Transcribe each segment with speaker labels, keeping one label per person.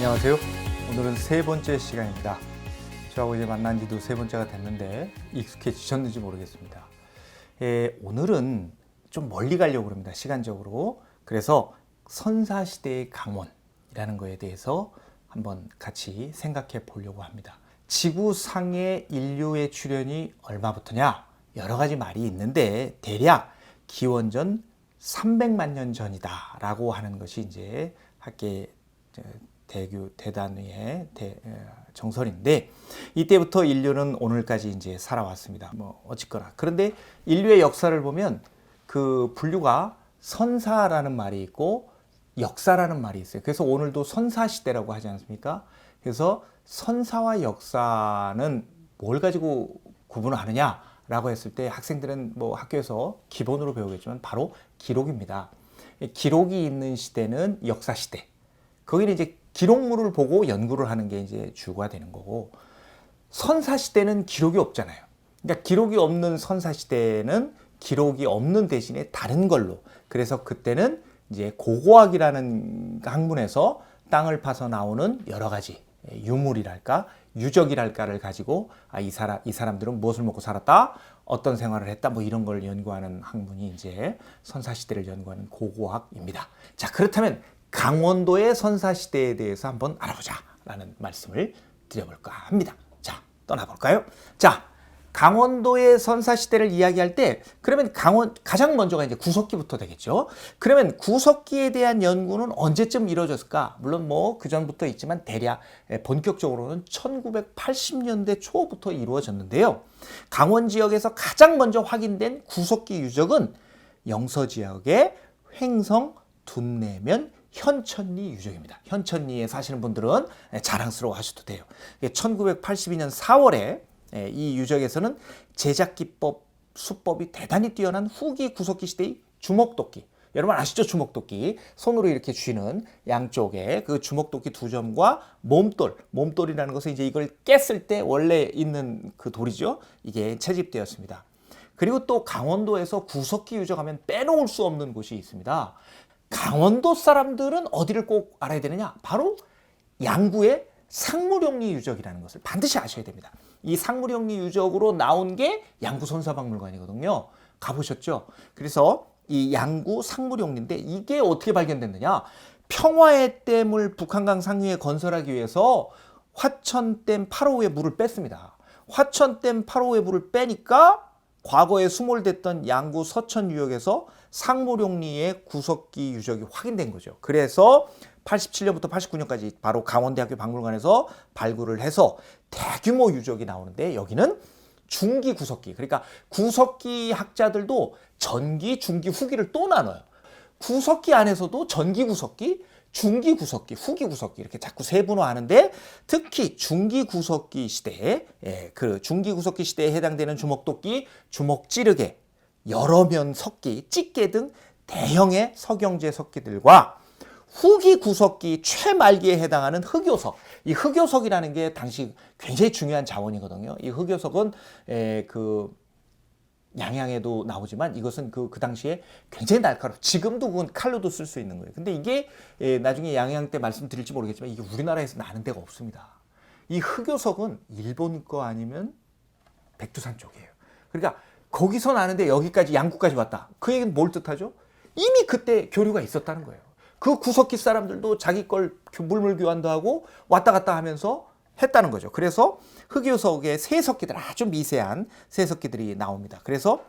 Speaker 1: 안녕하세요. 오늘은 세 번째 시간입니다. 저하고 이제 만난 지도 세 번째가 됐는데 익숙해지셨는지 모르겠습니다. 예, 오늘은 좀 멀리 가려고 합니다. 시간적으로. 그래서 선사시대의 강원이라는 거에 대해서 한번 같이 생각해 보려고 합니다. 지구상의 인류의 출현이 얼마부터냐? 여러 가지 말이 있는데 대략 기원전 300만 년 전이다라고 하는 것이 이제 학계 대규 대단위의 대, 정설인데 이때부터 인류는 오늘까지 이제 살아왔습니다. 뭐 어쨌거나 그런데 인류의 역사를 보면 그 분류가 선사라는 말이 있고 역사라는 말이 있어요. 그래서 오늘도 선사 시대라고 하지 않습니까? 그래서 선사와 역사는 뭘 가지고 구분을 하느냐? 라고 했을 때 학생들은 뭐 학교에서 기본으로 배우겠지만 바로 기록입니다. 기록이 있는 시대는 역사 시대. 거기는 이제 기록물을 보고 연구를 하는 게 이제 주가 되는 거고 선사 시대는 기록이 없잖아요. 그러니까 기록이 없는 선사 시대는 기록이 없는 대신에 다른 걸로. 그래서 그때는 이제 고고학이라는 학문에서 땅을 파서 나오는 여러 가지 유물이랄까 유적이랄까를 가지고 아, 이 사람 이 사람들은 무엇을 먹고 살았다 어떤 생활을 했다 뭐 이런 걸 연구하는 학문이 이제 선사 시대를 연구하는 고고학입니다. 자 그렇다면 강원도의 선사 시대에 대해서 한번 알아보자라는 말씀을 드려볼까 합니다. 자 떠나볼까요? 자 강원도의 선사 시대를 이야기할 때 그러면 강원 가장 먼저가 이제 구석기부터 되겠죠. 그러면 구석기에 대한 연구는 언제쯤 이루어졌을까? 물론 뭐 그 전부터 있지만 대략 본격적으로는 1980년대 초부터 이루어졌는데요. 강원 지역에서 가장 먼저 확인된 구석기 유적은 영서 지역의 횡성 둔내면 현천리 유적입니다. 현천리에 사시는 분들은 자랑스러워 하셔도 돼요. 1982년 4월에 예, 이 유적에서는 제작 기법, 수법이 대단히 뛰어난 후기 구석기 시대의 주먹도끼. 여러분 아시죠? 주먹도끼. 손으로 이렇게 쥐는 양쪽에 그 주먹도끼 두 점과 몸돌. 몸돌이라는 것은 이제 이걸 깼을 때 원래 있는 그 돌이죠. 이게 채집되었습니다. 그리고 또 강원도에서 구석기 유적하면 빼놓을 수 없는 곳이 있습니다. 강원도 사람들은 어디를 꼭 알아야 되느냐? 바로 양구의 상무령리 유적이라는 것을 반드시 아셔야 됩니다. 이 상무령리 유적으로 나온 게 양구 선사박물관이거든요. 가보셨죠? 그래서 이 양구 상무령리인데 이게 어떻게 발견됐느냐? 평화의 댐을 북한강 상류에 건설하기 위해서 화천댐 8호의 물을 뺐습니다. 화천댐 8호의 물을 빼니까 과거에 수몰됐던 양구 서천 유역에서 상무룡리의 구석기 유적이 확인된 거죠. 그래서 87년부터 89년까지 바로 강원대학교 박물관에서 발굴을 해서 대규모 유적이 나오는데 여기는 중기 구석기. 그러니까 구석기 학자들도 전기, 중기, 후기를 또 나눠요. 구석기 안에서도 전기 구석기, 중기 구석기, 후기 구석기 이렇게 자꾸 세분화하는데 특히 중기 구석기 시대에 예, 그 중기 구석기 시대에 해당되는 주먹도끼, 주먹찌르개, 여러 면 석기, 찌개 등 대형의 석영재 석기들과 후기 구석기 최말기에 해당하는 흑요석. 이 흑요석이라는 게 당시 굉장히 중요한 자원이거든요. 이 흑요석은 에, 그 양양에도 나오지만 이것은 그, 그 당시에 굉장히 날카롭고 지금도 그건 칼로도 쓸 수 있는 거예요. 근데 이게 에, 나중에 양양 때 말씀드릴지 모르겠지만 이게 우리나라에서 나는 데가 없습니다. 이 흑요석은 일본 거 아니면 백두산 쪽이에요. 그러니까 거기서 나는데 여기까지 양구까지 왔다. 그 얘기는 뭘 뜻하죠? 이미 그때 교류가 있었다는 거예요. 그 구석기 사람들도 자기 걸 물물 교환도 하고 왔다 갔다 하면서 했다는 거죠. 그래서 흑요석의 세석기들 아주 미세한 세석기들이 나옵니다. 그래서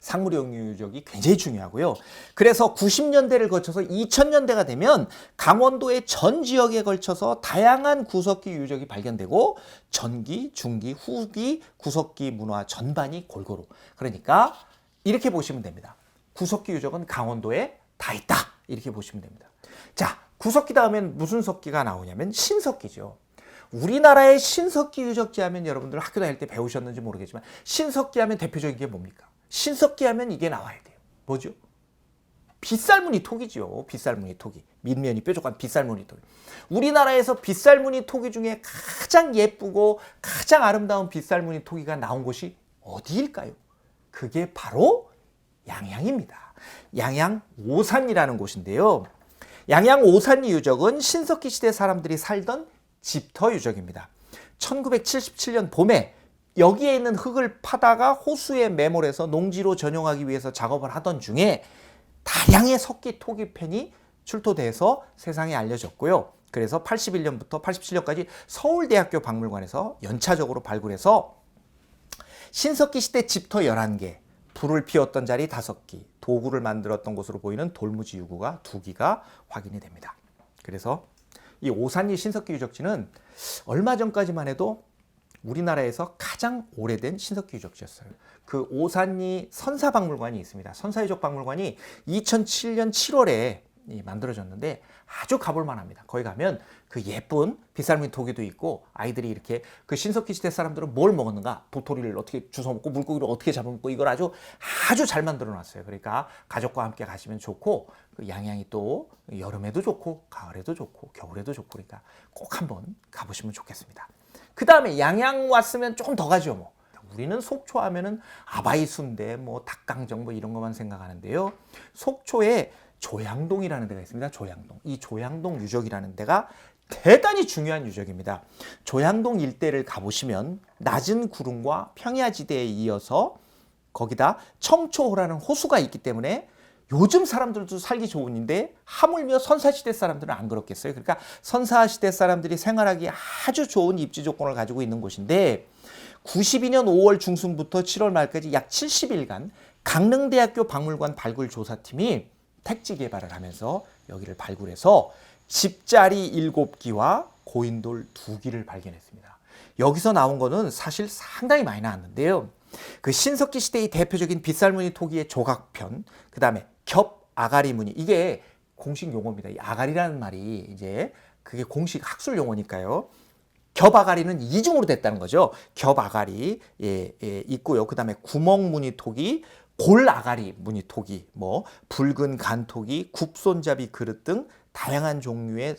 Speaker 1: 상무령 유적이 굉장히 중요하고요. 그래서 90년대를 거쳐서 2000년대가 되면 강원도의 전 지역에 걸쳐서 다양한 구석기 유적이 발견되고 전기, 중기, 후기 구석기 문화 전반이 골고루. 그러니까 이렇게 보시면 됩니다. 구석기 유적은 강원도에 다 있다. 이렇게 보시면 됩니다. 자, 구석기 다음엔 무슨 석기가 나오냐면 신석기죠. 우리나라의 신석기 유적지 하면 여러분들 학교 다닐 때 배우셨는지 모르겠지만 신석기 하면 대표적인 게 뭡니까? 신석기 하면 이게 나와야 돼요. 뭐죠? 빗살무늬 톡이죠. 빗살무늬 톡이. 밑면이 뾰족한 빗살무늬 톡. 우리나라에서 빗살무늬 톡이 중에 가장 예쁘고 가장 아름다운 빗살무늬 톡이가 나온 곳이 어디일까요? 그게 바로 양양입니다. 양양 오산이라는 곳인데요. 양양 오산리 유적은 신석기 시대 사람들이 살던 집터 유적입니다. 1977년 봄에 여기에 있는 흙을 파다가 호수에 매몰해서 농지로 전용하기 위해서 작업을 하던 중에 다량의 석기 토기펜이 출토돼서 세상에 알려졌고요. 그래서 81년부터 87년까지 서울대학교 박물관에서 연차적으로 발굴해서 신석기 시대 집터 11개, 불을 피웠던 자리 5기, 도구를 만들었던 곳으로 보이는 돌무지 유구가 2기가 확인이 됩니다. 그래서 이 오산리 신석기 유적지는 얼마 전까지만 해도 우리나라에서 가장 오래된 신석기 유적지였어요. 그 오산리 선사박물관이 있습니다. 선사유적 박물관이 2007년 7월에 만들어졌는데 아주 가볼 만합니다. 거기 가면 그 예쁜 빗살무늬 토기도 있고 아이들이 이렇게 그 신석기 시대 사람들은 뭘 먹었는가 도토리를 어떻게 주워 먹고 물고기를 어떻게 잡아 먹고 이걸 아주 아주 잘 만들어 놨어요. 그러니까 가족과 함께 가시면 좋고 그 양양이 또 여름에도 좋고 가을에도 좋고 겨울에도 좋고 그러니까 꼭 한번 가보시면 좋겠습니다. 그 다음에 양양 왔으면 조금 더 가죠 뭐. 우리는 속초 하면은 아바이 순대, 뭐 닭강정 뭐 이런 것만 생각하는데요. 속초에 조양동이라는 데가 있습니다. 조양동. 이 조양동 유적이라는 데가 대단히 중요한 유적입니다. 조양동 일대를 가보시면 낮은 구름과 평야지대에 이어서 거기다 청초호라는 호수가 있기 때문에 요즘 사람들도 살기 좋은데 하물며 선사시대 사람들은 안 그렇겠어요. 그러니까 선사시대 사람들이 생활하기 아주 좋은 입지 조건을 가지고 있는 곳인데 92년 5월 중순부터 7월 말까지 약 70일간 강릉대학교 박물관 발굴 조사팀이 택지 개발을 하면서 여기를 발굴해서 집자리 7기와 고인돌 2기를 발견했습니다. 여기서 나온 거는 사실 상당히 많이 나왔는데요. 그 신석기 시대의 대표적인 빗살무늬 토기의 조각편, 그 다음에 겹 아가리 무늬 이게 공식 용어입니다. 이 아가리라는 말이 이제 그게 공식 학술 용어니까요. 겹 아가리는 이중으로 됐다는 거죠. 겹 아가리 예, 예, 있고요. 그 다음에 구멍 무늬 토기, 골 아가리 무늬 토기, 뭐 붉은 간 토기, 굽손잡이 그릇 등 다양한 종류의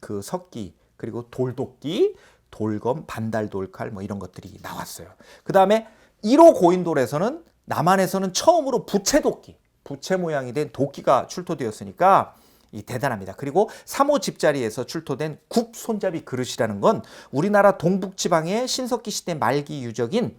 Speaker 1: 그 석기 그리고 돌도끼, 돌검, 반달 돌칼 뭐 이런 것들이 나왔어요. 그 다음에 1호 고인돌에서는 남한에서는 처음으로 부채도끼, 부채 모양이 된 도끼가 출토되었으니까 이 대단합니다. 그리고 3호 집자리에서 출토된 굽 손잡이 그릇이라는 건 우리나라 동북 지방의 신석기 시대 말기 유적인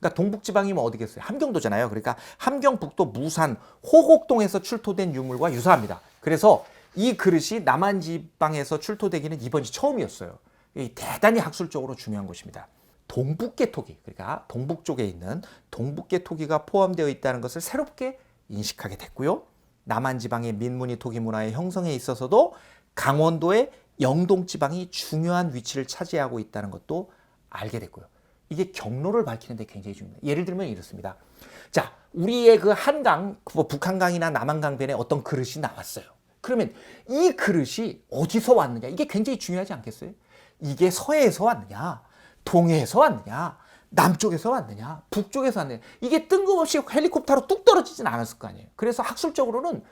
Speaker 1: 그러니까 동북 지방이면 어디겠어요? 함경도잖아요. 그러니까 함경북도 무산 호곡동에서 출토된 유물과 유사합니다. 그래서 이 그릇이 남한 지방에서 출토되기는 이번이 처음이었어요. 이 대단히 학술적으로 중요한 것입니다. 동북계 토기, 그러니까 동북 쪽에 있는 동북계 토기가 포함되어 있다는 것을 새롭게 인식하게 됐고요. 남한 지방의 민무늬 토기 문화의 형성에 있어서도 강원도의 영동 지방이 중요한 위치를 차지하고 있다는 것도 알게 됐고요. 이게 경로를 밝히는데 굉장히 중요합니다. 예를 들면 이렇습니다. 자, 우리의 그 한강, 뭐 북한강이나 남한강변에 어떤 그릇이 나왔어요. 그러면 이 그릇이 어디서 왔느냐? 이게 굉장히 중요하지 않겠어요? 이게 서해에서 왔느냐? 동해에서 왔느냐? 남쪽에서 왔느냐? 북쪽에서 왔느냐? 이게 뜬금없이 헬리콥터로 뚝 떨어지진 않았을 거 아니에요. 그래서 학술적으로는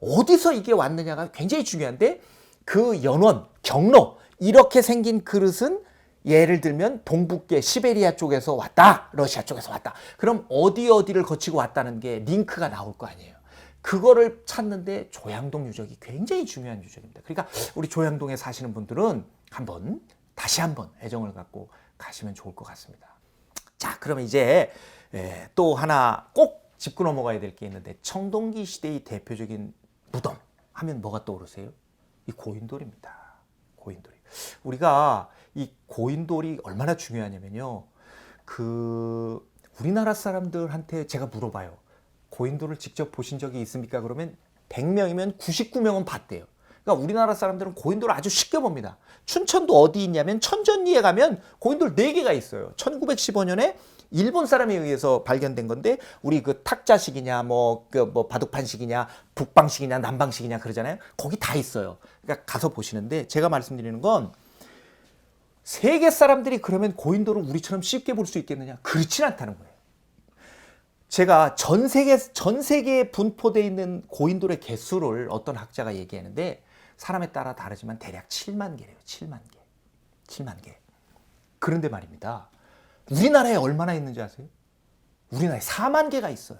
Speaker 1: 어디서 이게 왔느냐가 굉장히 중요한데 그 연원, 경로, 이렇게 생긴 그릇은 예를 들면 동북계 시베리아 쪽에서 왔다. 러시아 쪽에서 왔다. 그럼 어디 어디를 거치고 왔다는 게 링크가 나올 거 아니에요. 그거를 찾는데 조양동 유적이 굉장히 중요한 유적입니다. 그러니까 우리 조양동에 사시는 분들은 한번 다시 한번 애정을 갖고 가시면 좋을 것 같습니다. 자, 그러면 이제 예, 또 하나 꼭 짚고 넘어가야 될 게 있는데 청동기 시대의 대표적인 무덤 하면 뭐가 떠오르세요? 이 고인돌입니다. 고인돌이. 우리가 이 고인돌이 얼마나 중요하냐면요. 그 우리나라 사람들한테 제가 물어봐요. 고인돌을 직접 보신 적이 있습니까? 그러면 100명이면 99명은 봤대요. 그러니까 우리나라 사람들은 고인돌을 아주 쉽게 봅니다. 춘천도 어디 있냐면 천전리에 가면 고인돌 4개가 있어요. 1915년에 일본 사람에 의해서 발견된 건데 우리 그 탁자식이냐 뭐그 뭐 바둑판식이냐 북방식이냐 남방식이냐 그러잖아요. 거기 다 있어요. 그러니까 가서 보시는데 제가 말씀드리는 건 세계 사람들이 그러면 고인돌을 우리처럼 쉽게 볼 수 있겠느냐? 그렇진 않다는 거예요. 제가 전 세계 전 세계에 분포되어 있는 고인돌의 개수를 어떤 학자가 얘기하는데 사람에 따라 다르지만 대략 7만 개래요. 7만 개. 7만 개. 그런데 말입니다. 우리나라에 얼마나 있는지 아세요? 우리나라에 4만 개가 있어요.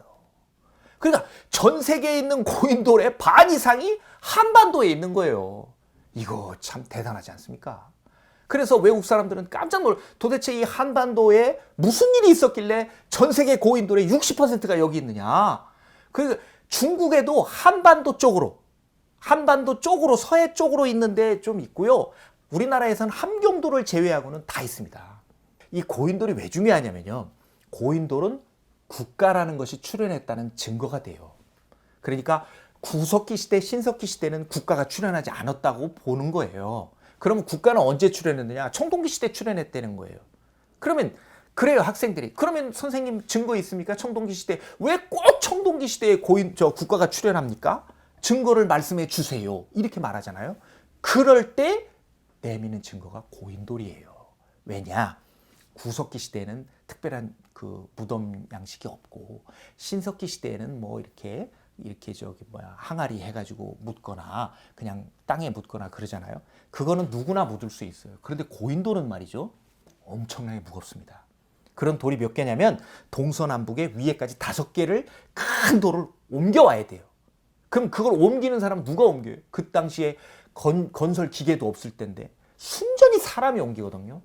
Speaker 1: 그러니까 전 세계에 있는 고인돌의 반 이상이 한반도에 있는 거예요. 이거 참 대단하지 않습니까? 그래서 외국 사람들은 깜짝 놀 도대체 이 한반도에 무슨 일이 있었길래 전 세계 고인돌의 60%가 여기 있느냐. 그 중국에도 한반도 쪽으로 한반도 쪽으로 서해 쪽으로 있는데 좀 있고요. 우리나라에서는 함경도를 제외하고는 다 있습니다. 이 고인돌이 왜 중요하냐면요. 고인돌은 국가라는 것이 출현했다는 증거가 돼요. 그러니까 구석기 시대, 신석기 시대는 국가가 출현하지 않았다고 보는 거예요. 그러면 국가는 언제 출현했느냐? 청동기 시대 출현했다는 거예요. 그러면 그래요 학생들이. 그러면 선생님 증거 있습니까? 청동기 시대 왜 꼭 청동기 시대에 고인 저 국가가 출현합니까? 증거를 말씀해 주세요. 이렇게 말하잖아요. 그럴 때 내미는 증거가 고인돌이에요. 왜냐? 구석기 시대에는 특별한 그 무덤 양식이 없고 신석기 시대에는 뭐 이렇게 이렇게 저기 뭐야 항아리 해가지고 묻거나 그냥 땅에 묻거나 그러잖아요. 그거는 누구나 묻을 수 있어요. 그런데 고인돌은 말이죠 엄청나게 무겁습니다. 그런 돌이 몇 개냐면 동서남북의 위에까지 다섯 개를 큰 돌을 옮겨와야 돼요. 그럼 그걸 옮기는 사람 누가 옮겨요? 그 당시에 건, 건설 기계도 없을 텐데 순전히 사람이 옮기거든요.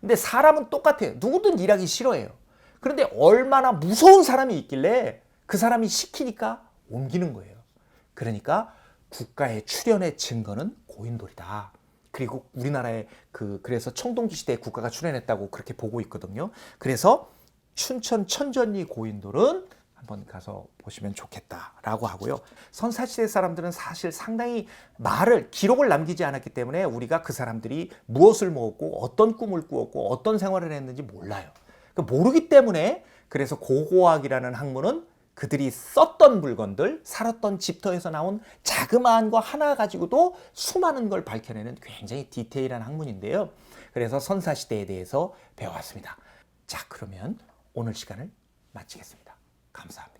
Speaker 1: 근데 사람은 똑같아요. 누구든 일하기 싫어해요. 그런데 얼마나 무서운 사람이 있길래 그 사람이 시키니까 옮기는 거예요. 그러니까 국가의 출현의 증거는 고인돌이다. 그리고 우리나라의 그 그래서 청동기 시대에 국가가 출현했다고 그렇게 보고 있거든요. 그래서 춘천 천전리 고인돌은 한번 가서 보시면 좋겠다라고 하고요. 선사시대 사람들은 사실 상당히 말을 기록을 남기지 않았기 때문에 우리가 그 사람들이 무엇을 먹었고 어떤 꿈을 꾸었고 어떤 생활을 했는지 몰라요. 그 모르기 때문에 그래서 고고학이라는 학문은 그들이 썼던 물건들, 살았던 집터에서 나온 자그마한 거 하나 가지고도 수많은 걸 밝혀내는 굉장히 디테일한 학문인데요. 그래서 선사시대에 대해서 배워왔습니다. 자, 그러면 오늘 시간을 마치겠습니다. 감사합니다.